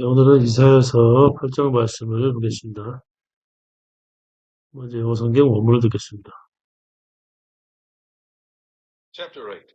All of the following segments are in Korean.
네, 오늘은 이사야서 8장 말씀을 보겠습니다. 먼저 영어 성경 원문을 듣겠습니다. Chapter 8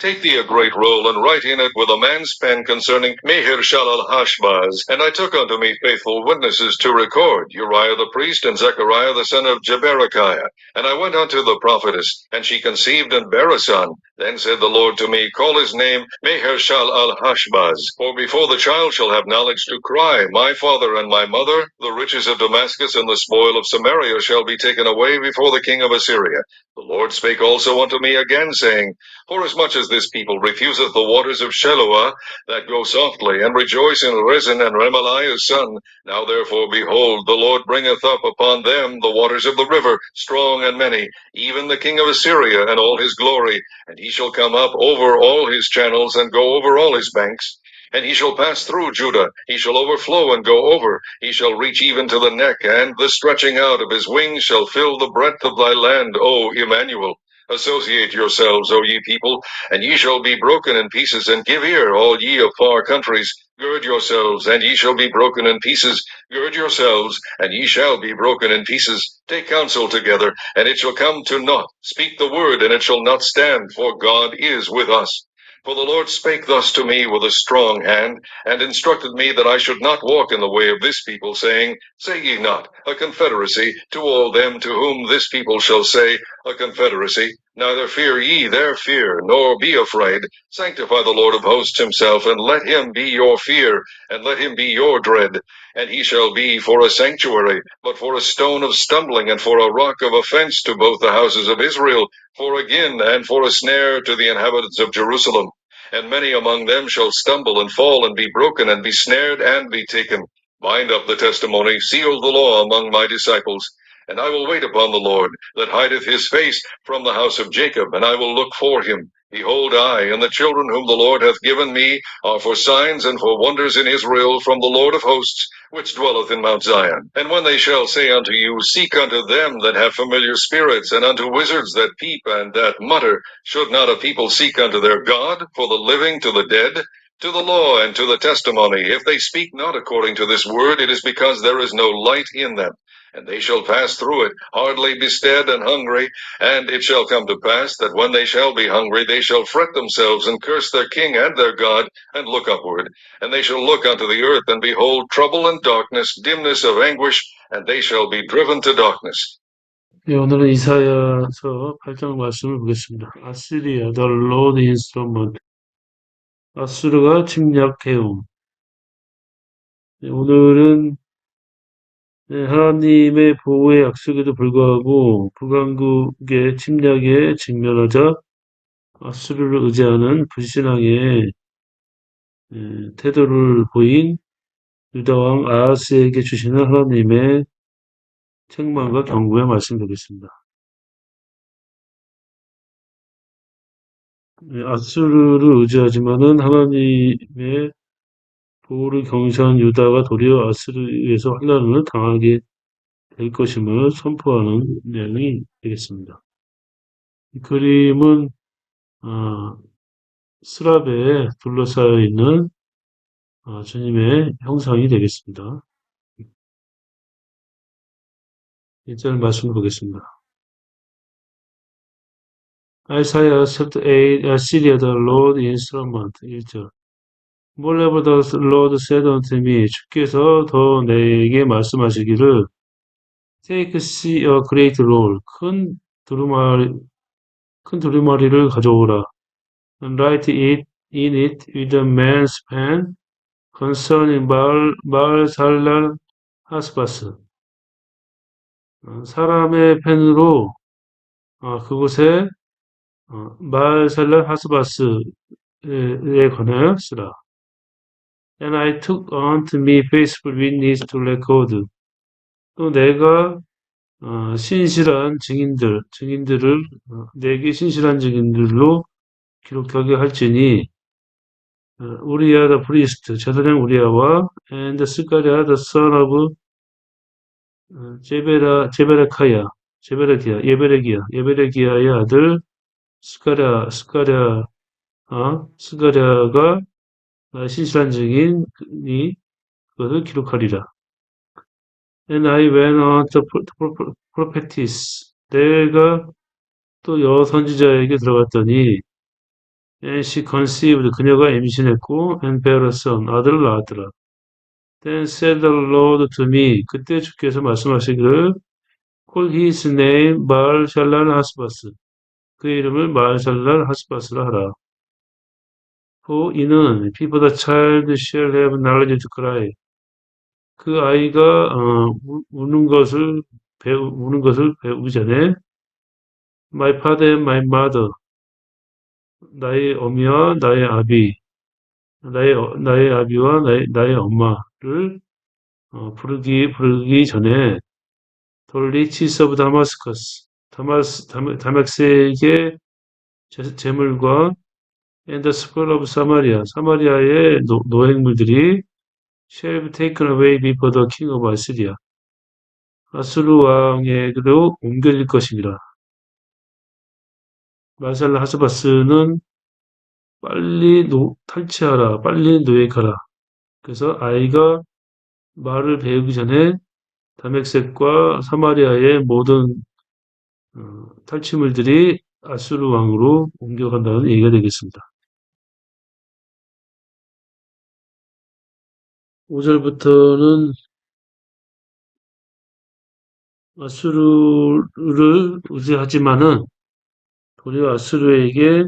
Take thee a great roll, and write in it with a man's pen concerning Meher Shalal Hashbaz. And I took unto me faithful witnesses to record Uriah the priest and Zechariah the son of Jeberechiah. And I went unto the prophetess, and she conceived and bare a son. Then said the Lord to me, Call his name Meher Shalal Hashbaz. For before the child shall have knowledge to cry, My father and my mother, the riches of Damascus and the spoil of Samaria shall be taken away before the king of Assyria. The Lord spake also unto me again, saying, Forasmuch as this people refuseth the waters of Sheloah that go softly, and rejoice in Rezin and Remaliah's son, now therefore, behold, the Lord bringeth up upon them the waters of the river, strong and many, even the king of Assyria and all his glory, and he shall come up over all his channels, and go over all his banks. And he shall pass through Judah, he shall overflow and go over, he shall reach even to the neck, and the stretching out of his wings shall fill the breadth of thy land, O Emmanuel. Associate yourselves, O ye people, and ye shall be broken in pieces, and give ear, all ye of far countries. Gird yourselves, and ye shall be broken in pieces. Gird yourselves, and ye shall be broken in pieces. Take counsel together, and it shall come to naught. Speak the word, and it shall not stand, for God is with us. For the Lord spake thus to me with a strong hand, and instructed me that I should not walk in the way of this people, saying, Say ye not, a confederacy, to all them to whom this people shall say, a confederacy. Neither fear ye their fear, nor be afraid. Sanctify the Lord of hosts himself, and let him be your fear, and let him be your dread. And he shall be for a sanctuary, but for a stone of stumbling, and for a rock of offense to both the houses of Israel, for a gin, and for a snare to the inhabitants of Jerusalem. And many among them shall stumble and fall, and be broken, and be snared, and be taken. Bind up the testimony, seal the law among my disciples. And I will wait upon the Lord, that hideth his face from the house of Jacob, and I will look for him. Behold, I and the children whom the Lord hath given me are for signs and for wonders in Israel from the Lord of hosts, which dwelleth in Mount Zion. And when they shall say unto you, Seek unto them that have familiar spirits, and unto wizards that peep and that mutter, should not a people seek unto their God, for the living to the dead? To the law and to the testimony, if they speak not according to this word, it is because there is no light in them and they shall pass through it, hardly bestead and hungry. And it shall come to pass that when they shall be hungry, they shall fret themselves and curse their king and their God, and look upward. And they shall look unto the earth, and behold trouble and darkness, dimness of anguish, and they shall be driven to darkness. 네, 오늘은 이사야서 8장 말씀을 보겠습니다. 아시리아, the Lord instrument. 아수르가 침략해움. 네, 오늘은 네, 하나님의 보호의 약속에도 불구하고 북왕국의 침략에 직면하자 아수르를 의지하는 불신앙의 예, 태도를 보인 유다왕 아하스에게 주시는 하나님의 책망과 경고의 말씀 드리겠습니다. 예, 아수르를 의지하지만은 하나님의 보호를 경시한 유다가 도리어 아수르에 의해서 환란을 당하게 될 것임을 선포하는 내용이 되겠습니다. 이 그림은 어, 스랍에 둘러싸여 있는 어, 주님의 형상이 되겠습니다. 1절 말씀을 보겠습니다. Isaiah chapter 8, Assyria the Lord instrument 1절 Moreover the Lord said unto me 주께서 더 내게 말씀하시기를 Take see a great roll 큰 두루마리 큰 두루마리를 가져오라 and write it in it with a man's pen concerning Baal, Baal Salal 하스바스 어, 사람의 펜으로 어, 그곳에 어, 말살랄 하스바스에 관하여 쓰라. And I took unto me faithful witness to record. 또 내가 어, 신실한 증인들, 증인들을 어, 내게 신실한 증인들로 기록하게 할지니 어, 우리야 the priest, 제사장 우리야와 and 스가랴 the son of 어, 제베라 제베레카야, 제베레기야, 예베레기야, 예베레기야의 아들 스가랴, 스가랴, 어, 스가랴가 신실한 증인이 그것을 기록하리라. And I went on to prophetess. 내가 또 여선지자에게 들어갔더니 And she conceived. 그녀가 임신했고 and bare a son. 아들을 낳았더라. Then said the Lord to me. 그때 주께서 말씀하시기를 Call his name 말샬랄 하스바스. 그 이름을 말샬랄 하스바스라 하라. For 이는 people the child shall have knowledge to cry. 그 아이가 어, 우는 것을 배우 우는 것을 배우기 전에 my father and my mother 나의 어미와 나의 아비 나의 어, 나의 아비와 나의, 나의 엄마를 어, 부르기 부르기 전에 돌리치스 오브 다마스커스 다마스 다맥스에게 재물과 and the spoil of 사마리아 사마리아의 노, 노획물들이 shall be taken away before the king of Assyria 아수르 왕에게로 옮겨질 것입니다. 마살라 하스바스는 빨리 노, 탈취하라, 빨리 노획하라. 그래서 아이가 말을 배우기 전에 다맥색과 사마리아의 모든 어, 탈취물들이 아수르 왕으로 옮겨간다는 얘기가 되겠습니다. 5절부터는 아수르를 의지하지만은 도리어 아수르에게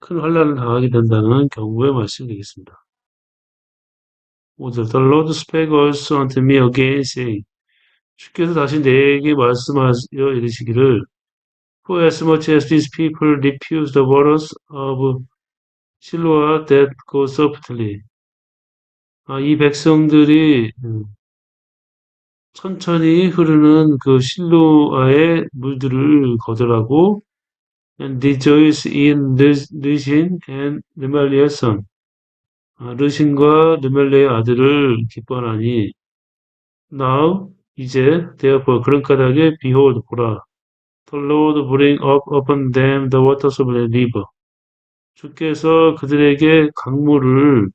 큰 환란을 당하게 된다는 경고의 말씀이 되겠습니다. 5절 The Lord spake also unto me again saying 주께서 다시 내게 말씀하여 이르시기를 For as much as these people refuse the waters of Shiloah that go softly 아, 이 백성들이 천천히 흐르는 그 실로아의 물들을 거절하고 and rejoice in 르신 and 르멜리의 son 아, 르신과 르멜레의 아들을 기뻐하니 now 이제 therefore 그런 까닭에 behold 보라 the Lord bring up upon them the waters of the river 주께서 그들에게 강물을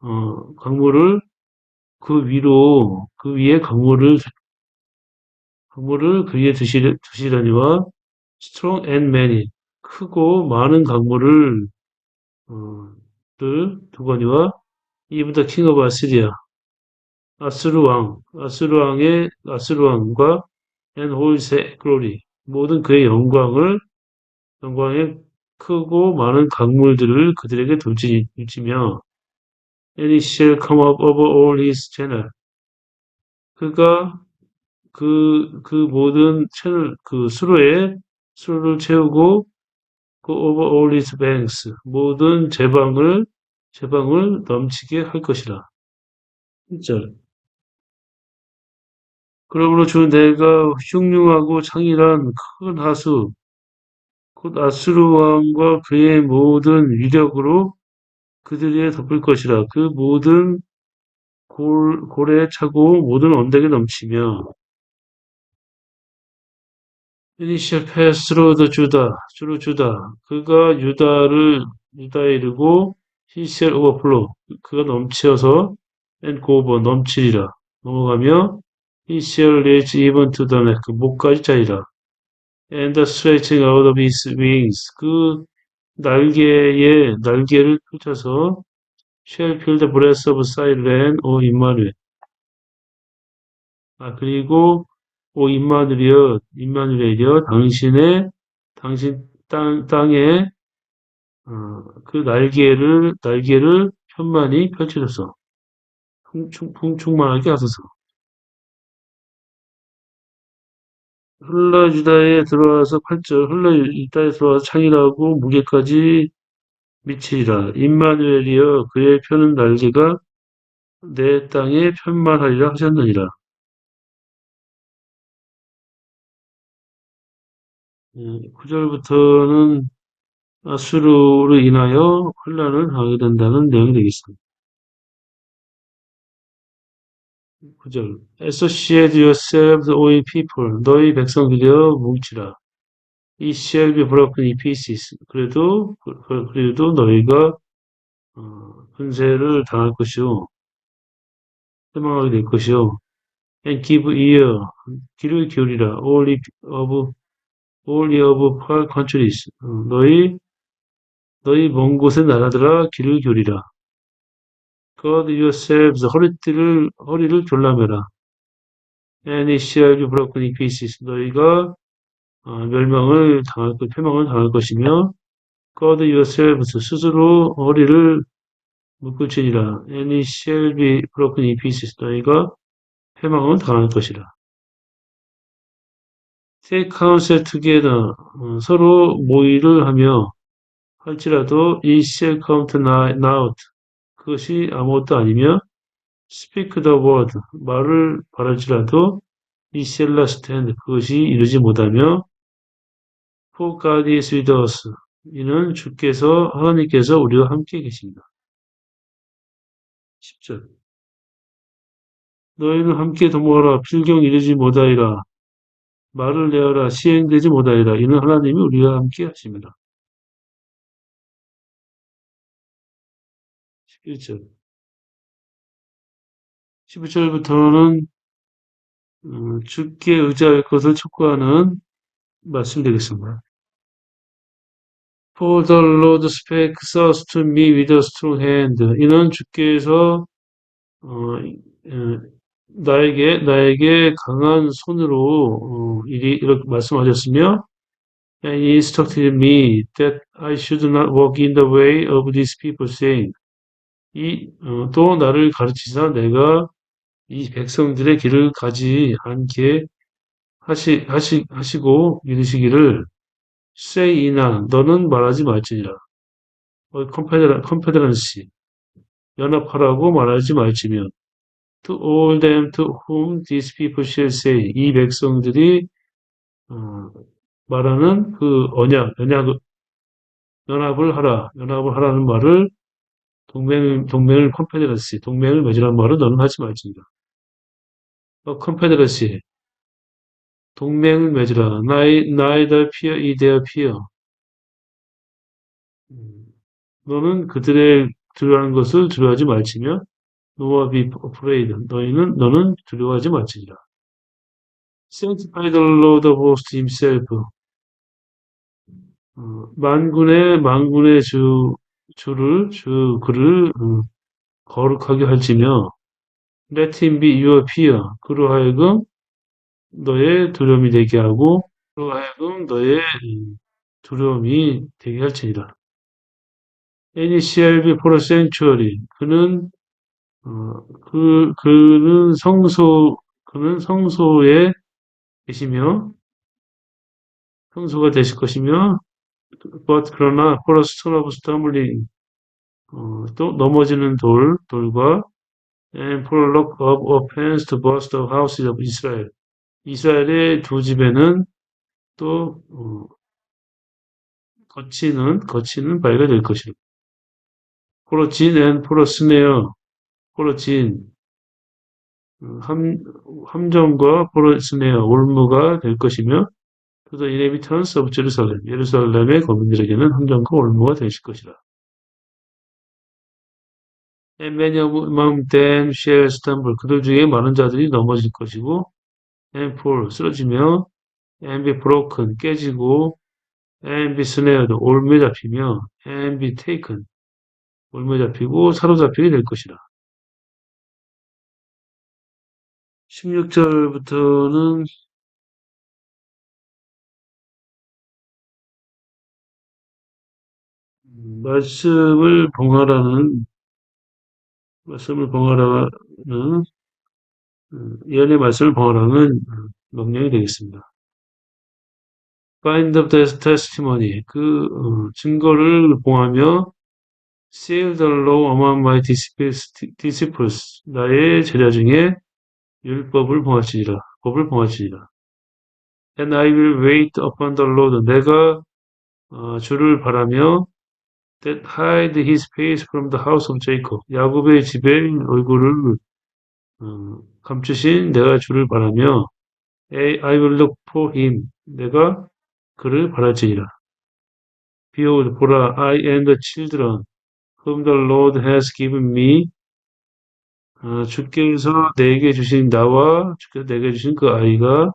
어, 강물을 그 위로 그 위에 강물을 강물을 그 위에 두시, 두시려니와 strong and many 크고 많은 강물을 어, 를 두거니와 even the king of Assyria 아스루 왕 아스루 왕의 아스루 왕과 and his glory 모든 그의 영광을 영광의 크고 많은 강물들을 그들에게 돌지며 and he shall come up over all his channel. 그가 그, 그 모든 채널, 그 수로에 수로를 채우고 그 over all his banks, 모든 제방을, 제방을 넘치게 할 것이라. 1절. 그러므로 주 내가 흉흉하고 창일한 큰 하수, 곧 아수르 왕과 그의 모든 위력으로 그들에 덮을 것이라. 그 모든 골, 고래에 차고 모든 언덕에 넘치며 pass through the Judah, 주로 주다. 그가 유다를 유다에 이르고 shall overflow, 그가 넘치어서 go over, 넘치리라. 넘어가며 reach even to the neck, 목까지. And the stretching out of his wings, 그 날개에 날개를 펼쳐서 shall feel the breath of silent, 오 임마누엘. 아 그리고 오 임마누엘이여 임마누엘이여 당신의 당신 땅 땅에 어, 그 날개를 날개를 편만히 펼쳐서 풍충, 풍충만하게 하소서. 흘러 유다에 들어와서 8절 흘러 유다에 들어와서 창이라고 무게까지 미치리라. 임마누엘이여 그의 펴는 날개가 내 땅에 편만하리라 하셨느니라. 예, 9절부터는 아수르로 인하여 혼란을 하게 된다는 내용이 되겠습니다. 9절 Associate yourselves, O people. 너희 백성들이여 뭉치라. It shall be broken in pieces. 그래도, 그래도 너희가 어, 은세를 당할 것이요. 해망하게 될 것이요. and give ear, 귀를 기울이라. all of, all of far countries. 어, 너희, 너희 먼 곳의 나라들아 귀를 기울이라. God yourselves, 허리띠를, 허리를 졸라매라. and it shall be broken in pieces. 너희가 어, 멸망을 당할 것, 패망을 당할 것이며, God yourselves, 스스로 허리를 묶을지니라. and it shall be broken in pieces. 너희가 패망을 당할 것이라. take counsel together. 어, 서로 모의를 하며 할지라도 it shall come to naught. 그것이 아무것도 아니며 speak the word. 말을 바랄지라도 shall not stand. 그것이 이루지 못하며 for God is with us. 이는 주께서 하나님께서 우리와 함께 계십니다. 10절 너희는 함께 동무하라 필경 이르지 못하리라 말을 내어라 시행되지 못하리라 이는 하나님이 우리와 함께 하십니다. 11절 11절부터는 어, 주께 의지할 것을 촉구하는 말씀 되겠습니다. For the Lord spake thus to me with a strong hand. 이는 주께서 어, 어, 나에게 나에게 강한 손으로 어, 이리 이렇게 말씀하셨으며 and instructed me that I should not walk in the way of these people, saying 이, 어, 또 나를 가르치사 내가 이 백성들의 길을 가지 않게 하시, 하시, 하시고 이르시기를 say 이나 너는 말하지 말지니라. 어, 컨페데라, 컨페데런시. 연합하라고 말하지 말지며. To all them to whom these people shall say. 이 백성들이 어, 말하는 그 언약, 연약, 연합을 하라, 연합을 하라는 말을 동맹, 동맹을 컨페데러시, 동맹을 맺으라는 말을 너는 하지 말지니라. 어, 컨페데러시, 동맹을 맺으라. 나이, 나이더 피어, 이데어 피어. 음, 너는 그들의 두려워하는 것을 두려워하지 말지며, 너와 be afraid. 너희는, 너는 두려워하지 말지니라. Sanctify the Lord of hosts himself. 어, 만군의, 만군의 주, 주를, 주, 그를, 어, 거룩하게 할지며, let him be your fear. 그로 하여금 너의 두려움이 되게 하고, 그로 하여금 너의 두려움이 되게 할지니라. He shall be for a sanctuary. 그는, 어, 그, 그는 성소, 그는 성소에 계시며, 성소가 되실 것이며, but 그러나 stone of stumbling, 어, 또 넘어지는 돌, 돌과 and a rock of offense to burst the houses of Israel. 이스라엘의 두 집에는 또 어, 거치는 거치는 바위가 될 것이다. 포로진 and 포로 스네어 포로진 함 함정과 포로 스네어 올무가 될 것이며 to the inhabitants of Jerusalem 예루살렘의 거민들에게는 함정과 올무가 되실. And many among them shall stumble 그들 중에 많은 자들이 넘어질 것이고 and 쓰러지며 and be broken 깨지고 and be snared 올매 잡히며 and be taken 올매 잡히고 사로잡히게 될 것이라. 16절부터는 말씀을 봉하라는 말씀을 봉하라는 예언의 말씀을 봉하라는 명령이 되겠습니다. Find the testimony 그 어, 증거를 봉하며 Seal the law among my disciples 나의 제자 중에 율법을 봉하시리라 법을 봉하시리라. And I will wait upon the Lord 내가 어, 주를 바라며 that hide his face from the house of Jacob 야곱의 집의 얼굴을 어, 감추신 내가 주를 바라며 I will look for him 내가 그를 바랄지니라. Behold, 보라, I and the children whom the Lord has given me. 아, 주께서 내게 주신 나와 주께서 내게 주신 그 아이가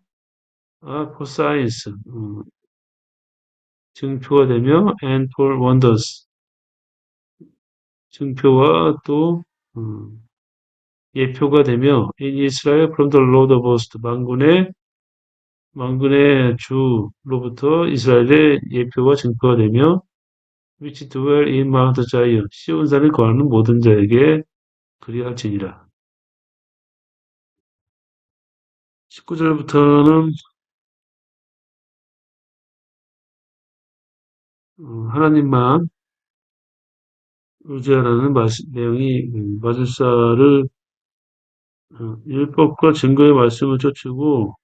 아, for signs 음, 증표가 되며 and for wonders 증표와 또 음, 예표가 되며 in Israel from the Lord of hosts 만군의 만군의 주로부터 이스라엘의 예표와 증표가 되며 which dwell in Mount Zion 시온산을 거하는 모든 자에게 그리할지니라. 19절부터는 어, 하나님만 의지하라는 내용이 음, 마술사를 어, 율법과 증거의 말씀을 쫓고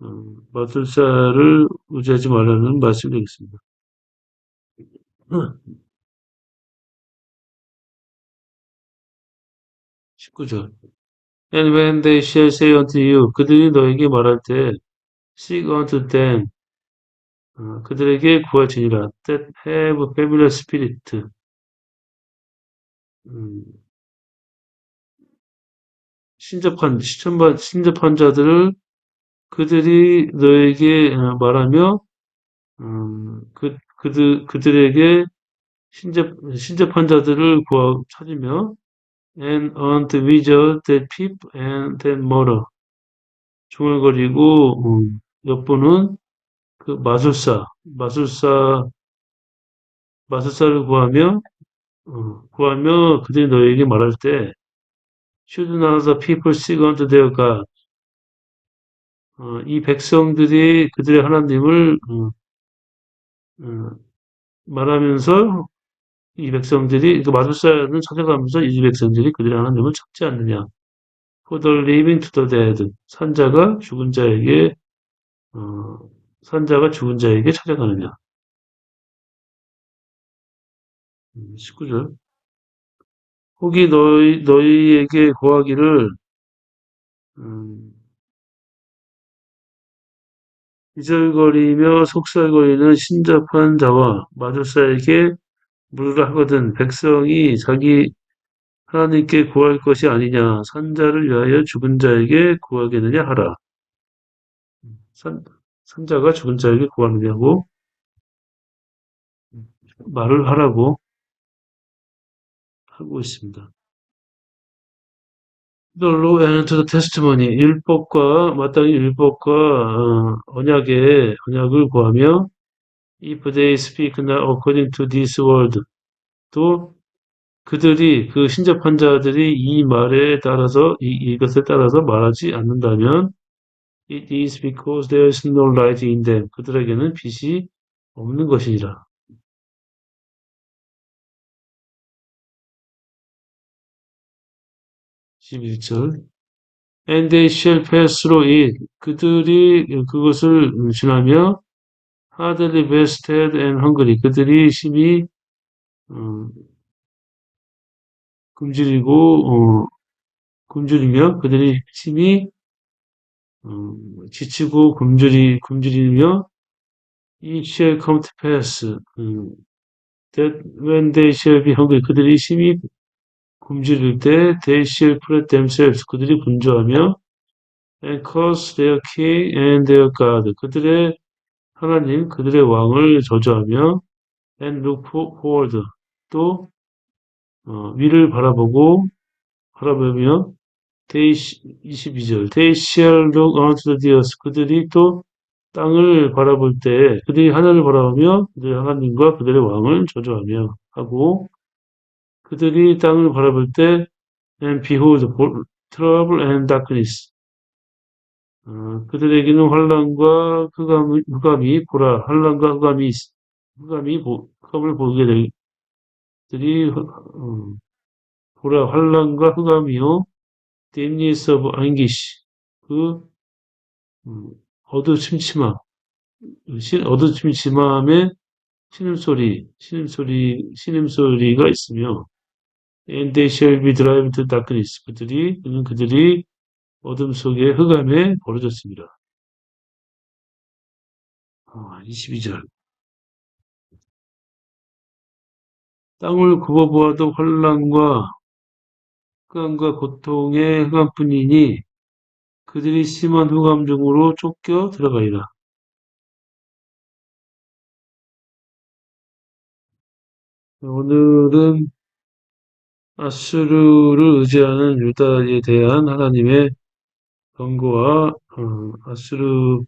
어, 마술사를 의지하지 말라는 말씀이 되겠습니다. 19절. And when they shall say unto you 그들이 너에게 말할 때 seek unto them 어, 그들에게 구할지니라. That have familiar spirit 음, 신접한 시천반 신접한 자들을 그들이 너에게 어, 말하며 음, 그 그들 그들에게 신접 신접한 자들을 구하 찾으며 and unto wizard that peep and that murder. 중얼거리고 음, 엿보는 그 마술사 마술사 마술사를 구하며 어, 구하며 그들이 너에게 말할 때 should not the people seek unto their God 어, 이 백성들이 그들의 하나님을 어, 어, 말하면서 이 백성들이 그 마술사는 찾아가면서 이 백성들이 그들의 하나님을 찾지 않느냐. For the living to the dead 산자가 죽은 자에게 어, 산자가 죽은 자에게 찾아가느냐. 19절 음, 혹이 너희, 너희에게 고하기를 음, 이절거리며 속살거리는 신접한 자와 마술사에게 물으라 하거든 백성이 자기 하나님께 구할 것이 아니냐. 산자를 위하여 죽은 자에게 구하겠느냐 하라. 산, 산자가 죽은 자에게 구하느냐고 말을 하라고 하고 있습니다. To the testimony 율법과 마땅히 율법과 어, 언약의 언약을 구하며 if they speak not according to this word 또 그들이 그 신접한 자들이 이 말에 따라서 이, 이것에 따라서 말하지 않는다면 it is because there is no light in them 그들에게는 빛이 없는 것이니라. 11절 And they shall pass through it. 그들이 그것을 지나며 hardly vested and hungry. 그들이 심히 어, 굶주리고 어, 굶주리며 그들이 심히 어, 지치고 굶주리 굶주리며 it shall come to pass 음, that when they shall be hungry 그들이 심히 굶주릴 때 they shall put themselves 그들이 분주하며 and curse their king and their god 그들의 하나님 그들의 왕을 저주하며 and look forward 또 어, 위를 바라보고 바라보며 they 22절 they shall look unto the earth 그들이 또 땅을 바라볼 때 그들이 하늘을 바라보며 그들의 하나님과 그들의 왕을 저주하며 하고 그들이 땅을 바라볼 때 and behold trouble and darkness. 어, 그들에게는 환란과 흑암, 흑암이 보라. 환란과 흑암이 흑암이 보, 흑암을 보게 될 들이 어, 보라. 환란과 흑암이요. 데미니스 오브 안기시 그 음, 어두침침함. 어두침침함에 신음소리 신음소리 신음소리가 있으며 and they shall be 그들이 그는 그들이 어둠 속에 흑암에 벌어졌습니다. 어, 22절 땅을 굽어보아도 환란과 흑암과 고통의 흑암뿐이니 그들이 심한 흑암 중으로 쫓겨 들어가리라. 오늘은 아수르를 의지하는 유다에 대한 하나님의 경고와 어, 아수르로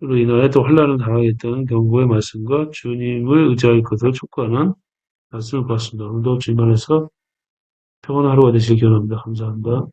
인하여 또 환란을 당하겠다는 경고의 말씀과 주님을 의지할 것을 촉구하는 말씀을 보았습니다. 오늘도 주님 안에서 평안한 하루가 되시길 기원합니다. 감사합니다.